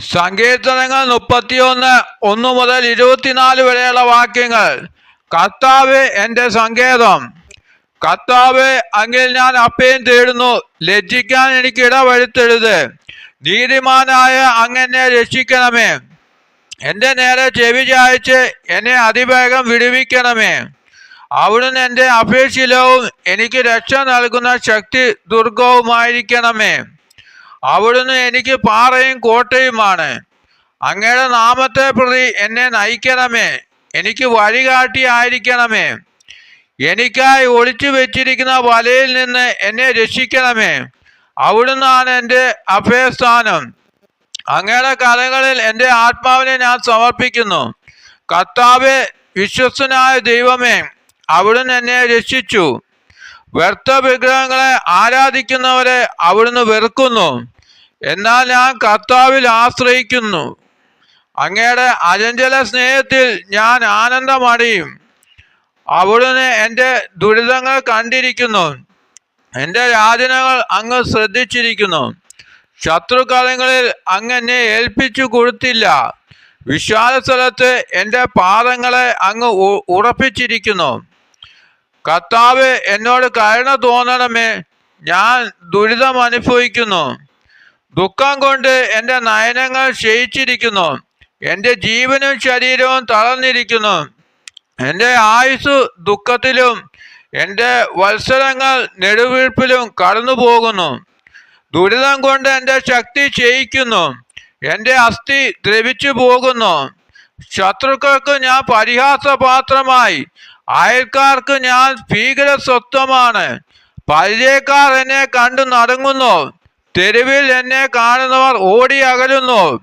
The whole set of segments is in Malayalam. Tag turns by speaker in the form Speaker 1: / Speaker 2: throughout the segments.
Speaker 1: സങ്കീർത്തനങ്ങൾ മുപ്പത്തിയൊന്ന് ഒന്ന് മുതൽ ഇരുപത്തിനാല് വരെയുള്ള വാക്യങ്ങൾ. കർത്താവ് എന്റെ സങ്കേതം. കർത്താവ് അങ്ങിൽ ഞാൻ അപ്പയും തേടുന്നു. ലജ്ജിക്കാൻ എനിക്ക് ഇടവഴുത്തരുത് നീതിമാനായ അങ്ങനെ രക്ഷിക്കണമേ. എന്റെ നേരെ ചെവി ചായച്ച് എന്നെ അതിവേഗം വിടുവിക്കണമേ. അവിടുന്ന് എന്റെ അപേക്ഷിലവും എനിക്ക് രക്ഷ നൽകുന്ന ശക്തി ദുർഗവുമായിരിക്കണമേ അവിടുന്ന് എനിക്ക് പാറയും കോട്ടയുമാണ്. അങ്ങയുടെ നാമത്തെ പ്രതി എന്നെ നയിക്കണമേ. എനിക്ക് വഴികാട്ടി ആയിരിക്കണമേ എനിക്കായി ഒളിച്ചു വെച്ചിരിക്കുന്ന വലയിൽ നിന്ന് എന്നെ രക്ഷിക്കണമേ. അവിടുന്നാണ് എന്റെ അഭയസ്ഥാനം. അങ്ങയുടെ കലകളിൽ എന്റെ ആത്മാവിനെ ഞാൻ സമർപ്പിക്കുന്നു. കർത്താവ് വിശ്വസ്തനായ ദൈവമേ അവിടുന്ന് എന്നെ രക്ഷിച്ചു. വ്യർത്ഥ വിഗ്രഹങ്ങളെ ആരാധിക്കുന്നവരെ അവിടുന്ന് വെറുക്കുന്നു. എന്നാൽ ഞാൻ കർത്താവിൽ ആശ്രയിക്കുന്നു. അങ്ങയുടെ അജഞ്ചല സ്നേഹത്തിൽ ഞാൻ ആനന്ദമടിയും. അവിടുന്ന് എന്റെ ദുരിതങ്ങൾ കണ്ടിരിക്കുന്നു. എന്റെ യാതനകൾ അങ്ങ് ശ്രദ്ധിച്ചിരിക്കുന്നു. ശത്രുകാലങ്ങളിൽ അങ്ങ് എന്നെ ഏൽപ്പിച്ചു കൊടുത്തില്ല. വിശാല സ്ഥലത്ത് എന്റെ പാദങ്ങളെ അങ്ങ് ഉറപ്പിച്ചിരിക്കുന്നു. കർത്താവ് എന്നോട് കരുണ തോന്നണമേ. ഞാൻ ദുരിതം അനുഭവിക്കുന്നു ദുഃഖം കൊണ്ട് എന്റെ നയനങ്ങൾ ക്ഷയിച്ചിരിക്കുന്നു. എന്റെ ജീവനും ശരീരവും തളർന്നിരിക്കുന്നു. എന്റെ ആയുസ് ദുഃഖത്തിലും എന്റെ വത്സരങ്ങൾ നെടുവീഴ്പ്പിലും കടന്നു പോകുന്നു. ദുരിതം കൊണ്ട് എന്റെ ശക്തി ക്ഷയിക്കുന്നു. എന്റെ അസ്ഥി ദ്രവിച്ചു പോകുന്നു. ശത്രുക്കൾക്ക് ഞാൻ പരിഹാസപാത്രമായി. അയൽക്കാർക്ക് ഞാൻ ഭീകര സ്വത്വമാണ് പരിചയക്കാർ എന്നെ കണ്ടു നടങ്ങുന്നു. തെരുവിൽ എന്നെ കാണുന്നവർ ഓടി അകലുന്നു.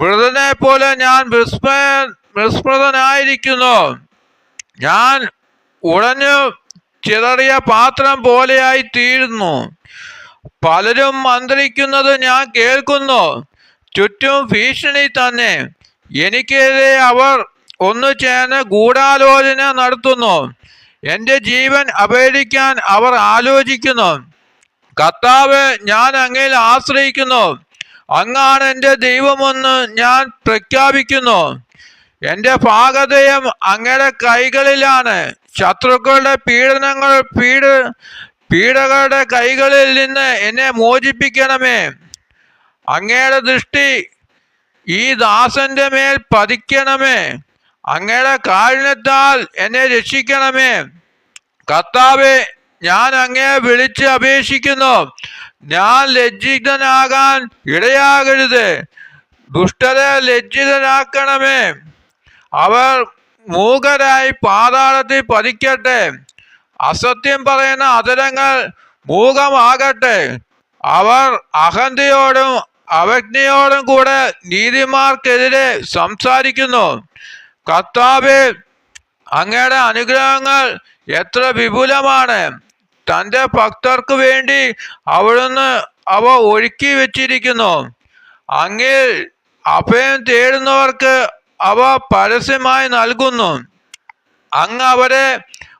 Speaker 1: മൃതനെ പോലെ ഞാൻ വിസ്മയ വിസ്മൃതനായിരിക്കുന്നു. ഞാൻ ഉടഞ്ഞു ചിതറിയ പാത്രം പോലെയായി തീരുന്നു. പലരും മന്ത്രിക്കുന്നത് ഞാൻ കേൾക്കുന്നു. ചുറ്റും ഭീഷണി തന്നെ. എനിക്കെതിരെ അവർ ഒന്നു ചേർന്ന് ഗൂഢാലോചന നടത്തുന്നു. എന്റെ ജീവൻ അപേക്ഷിക്കാൻ അവർ ആലോചിക്കുന്നു. കർത്താവ് ഞാൻ അങ്ങയിൽ ആശ്രയിക്കുന്നു. അങ്ങാണ് എന്റെ ദൈവമെന്ന് ഞാൻ പ്രഖ്യാപിക്കുന്നു. എന്റെ ഭാഗതയം അങ്ങയുടെ കൈകളിലാണ്. ശത്രുക്കളുടെ പീഡനങ്ങൾ പീഡ പീഡകളുടെ കൈകളിൽ നിന്ന് എന്നെ മോചിപ്പിക്കണമേ. അങ്ങയുടെ ദൃഷ്ടി ഈ ദാസന്റെ മേൽ പതിക്കണമേ. അങ്ങയുടെ കാരുണ്യത്താൽ എന്നെ രക്ഷിക്കണമേ. കർത്താവെ ഞാൻ അങ്ങേ വിളിച്ച് അപേക്ഷിക്കുന്നു. ഞാൻ ലജ്ജിതനാകാൻ ഇടയാകരുത്. ദുഷ്ടരെ ലജ്ജിതനാക്കണമേ അവർ മൂകരായി പാതാളത്തിൽ പതിക്കട്ടെ. അസത്യം പറയുന്ന അതരങ്ങൾ മൂകമാകട്ടെ. അവർ അഹന്തയോടും അവജ്ഞയോടും കൂടെ നീതിമാർക്കെതിരെ സംസാരിക്കുന്നു. കർത്താവ് അങ്ങയുടെ അനുഗ്രഹങ്ങൾ എത്ര വിപുലമാണ്. തന്റെ ഭക്തർക്ക് വേണ്ടി അവിടുന്ന് അവ ഒഴുക്കി വെച്ചിരിക്കുന്നു. അങ്ങിൽ അഭയം തേടുന്നവർക്ക് അവ പരസ്യമായി നൽകുന്നു. അങ്ങ് അവരെ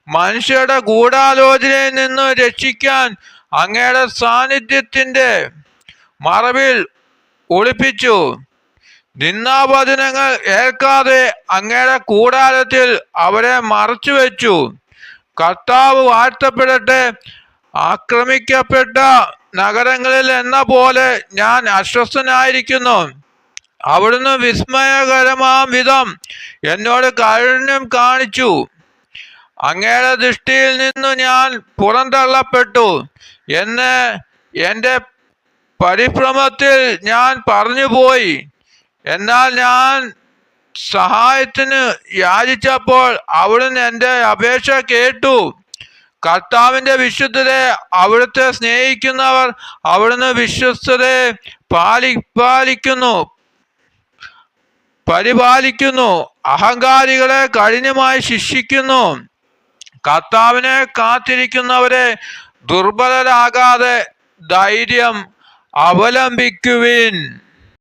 Speaker 1: മനുഷ്യരുടെ ഗൂഢാലോചനയിൽ നിന്ന് രക്ഷിക്കാൻ അങ്ങയുടെ സാന്നിധ്യത്തിന്റെ മറവിൽ ഒളിപ്പിച്ചു. നിന്നാവചനങ്ങൾ ഏൽക്കാതെ അങ്ങയുടെ കൂടാരത്തിൽ അവരെ മറച്ചു വെച്ചു കർത്താവ് വാഴ്ത്തപ്പെടട്ടെ. ആക്രമിക്കപ്പെട്ട നഗരങ്ങളിൽ എന്ന പോലെ ഞാൻ അസ്വസ്ഥനായിരിക്കുന്നു. അവിടുന്ന് വിസ്മയകരമാം വിധം എന്നോട് കാരുണ്യം കാണിച്ചു. അങ്ങയുടെ ദൃഷ്ടിയിൽ നിന്നു ഞാൻ പുറന്തള്ളപ്പെട്ടു എന്ന് എന്റെ പരിഭ്രമത്തിൽ ഞാൻ പറഞ്ഞുപോയി. എന്നാൽ ഞാൻ സഹായത്തിന് യാചിച്ചപ്പോൾ അവിടുന്ന് എന്റെ അപേക്ഷ കേട്ടു. കർത്താവിന്റെ വിശുദ്ധരെ അവിടുത്തെ സ്നേഹിക്കുന്നവർ അവിടുന്ന് വിശ്വസ്തരെ പാലി പാലിക്കുന്നു. പരിപാലിക്കുന്നു. അഹങ്കാരികളെ കഠിനമായി ശിക്ഷിക്കുന്നു. കർത്താവിനെ കാത്തിരിക്കുന്നവരെ ദുർബലരാകാതെ ധൈര്യം അവലംബിക്കുവിൻ.